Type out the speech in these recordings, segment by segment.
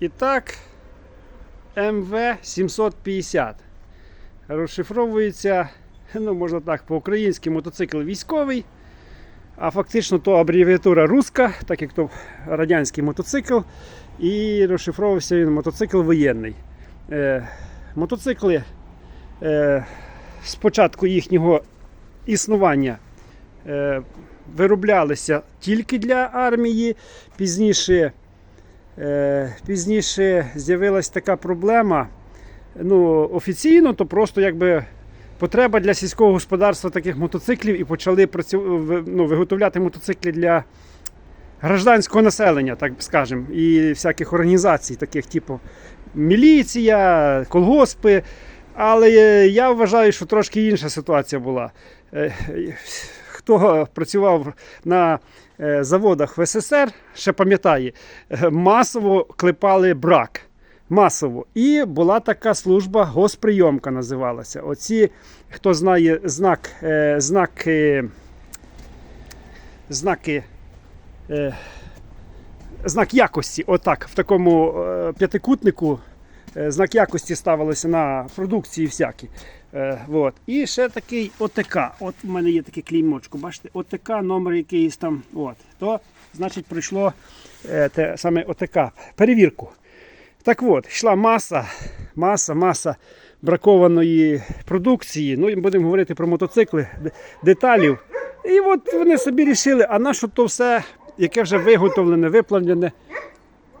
І так, МВ 750. Розшифровується, ну, можна так, по-українськи мотоцикл військовий. А фактично то абревіатура руська, так як то радянський мотоцикл. І розшифровувався він мотоцикл воєнний. Е, мотоцикли е, з їхнього існування е, вироблялися тільки для армії. Пізніше, пізніше з'явилась така проблема. Ну, офіційно, то просто якби потреба для сільського господарства таких мотоциклів і почали працю... ну, виготовляти мотоцикли для гражданського населення, так скажемо, і всяких організацій, таких типу міліція, колгоспи. Але е, я вважаю, що трошки інша ситуація була. Хто працював на е, заводах в СССР, ще пам'ятає, е, масово клепали брак. Масово. І була така служба госприйомка називалася. Оці, хто знає знак, е, знаки, знак якості, отак, в такому п'ятикутнику знак якості ставилося на продукції всякі. Е, вот. І ще такий ОТК. От у мене є таке клеймочко, бачите, ОТК, номер якийсь там. От. То, значить, пройшло е, те саме ОТК, перевірку. Так от, йшла маса, маса, маса бракованої продукції. Ну будемо говорити про мотоцикли, деталів. І от вони собі рішили, а на що то все, яке вже виготовлене, виплавлене,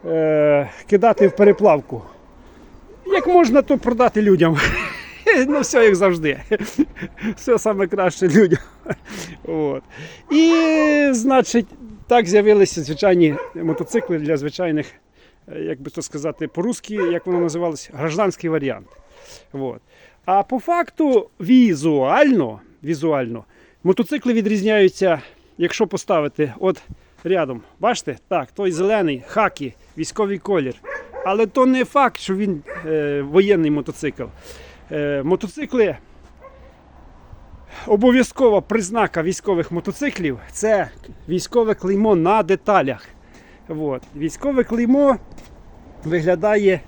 е, кидати в переплавку. Як можна то продати людям? Ну, все як завжди. Все саме краще людям. От. І, значить, так з'явилися звичайні мотоцикли для звичайних, як би то сказати, по-русски, як воно називалося, гражданський варіант. От. А по факту візуально, візуально мотоцикли відрізняються, якщо поставити от рядом. Бачите? Так, той зелений, хакі, військовий колір. Але то не факт, що він е, воєнний мотоцикл. Е, мотоцикли обов'язкова признака військових мотоциклів це військове клеймо на деталях. От. Військове клеймо виглядає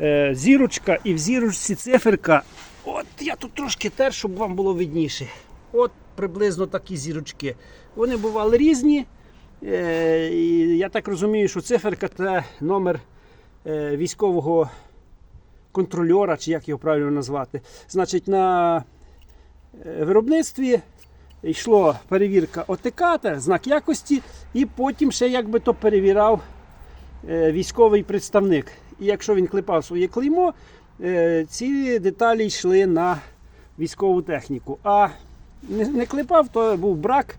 е, зірочка і в зірочці циферка. От я тут трошки тер, щоб вам було видніше. От приблизно такі зірочки. Вони бували різні. Е, і я так розумію, що циферка це номер військового контрольора, чи як його правильно назвати. Значить, на е, виробництві йшла перевірка ОТК, знак якості, і потім ще якби то перевіряв е, військовий представник. І якщо він клепав своє клеймо, е, ці деталі йшли на військову техніку. А не клепав, то був брак.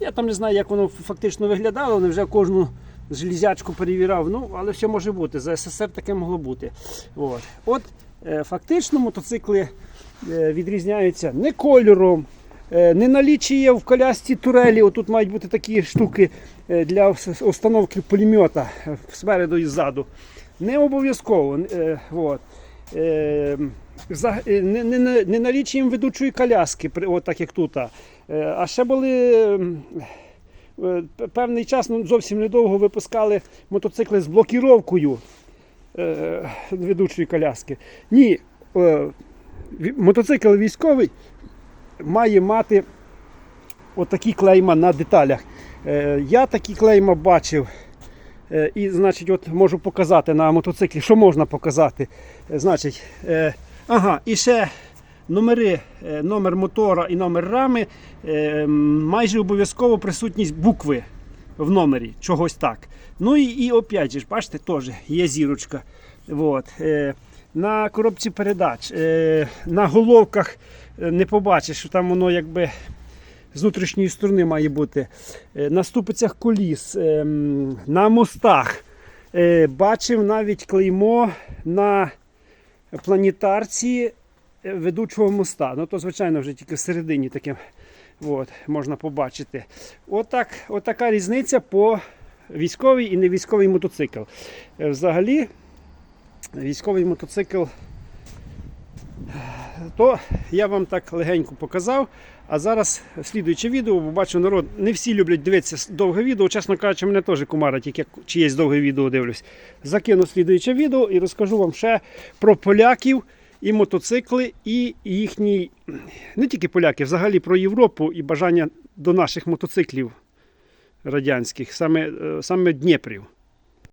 Я там не знаю, як воно фактично виглядало, вони вже кожну железячку перевіряв. Ну, але все може бути. За СССР таке могло бути. От, От е, фактично мотоцикли е, відрізняються не кольором, е, не налічує в колясці турелі. Отут мають бути такі штуки для установки пулемета спереду і ззаду. Не обов'язково. От. За- е, Не, не, не, налічуємо ведучої коляски, от так як тут. а. Ще були певний час, ну зовсім недовго випускали мотоцикли з блокіровкою е, ведучої коляски. Ні, е, мотоцикл військовий має мати отакі клейма на деталях. Е, Я такі клейма бачив. Е, І, значить, от можу показати на мотоциклі, що можна показати. Е, Значить, е, ага, і ще номери, е, номер мотора і номер рами, е, майже обов'язково присутність букви в номері, чогось так. Ну і, і опять же, бачите, теж є зірочка. От. Е, На коробці передач, на головках не побачиш, що там воно якби з внутрішньої сторони має бути. На ступицях коліс, на мостах. Бачив навіть клеймо на планетарці е, ведучого моста. Ну то, звичайно, вже тільки всередині таке от, можна побачити. Отак, отака різниця по військовий і невійськовий мотоцикл. Е, Взагалі, військовий мотоцикл то я вам так легенько показав. А зараз слідуюче відео, бо бачу, народ не всі люблять дивитися довге відео. Чесно кажучи, мене теж кумарить, як я чиєсь довге відео дивлюсь. Закину слідуюче відео і розкажу вам ще про поляків і мотоцикли, і їхні, не тільки поляки, взагалі про Європу і бажання до наших мотоциклів радянських, саме, е, саме Дніпрів.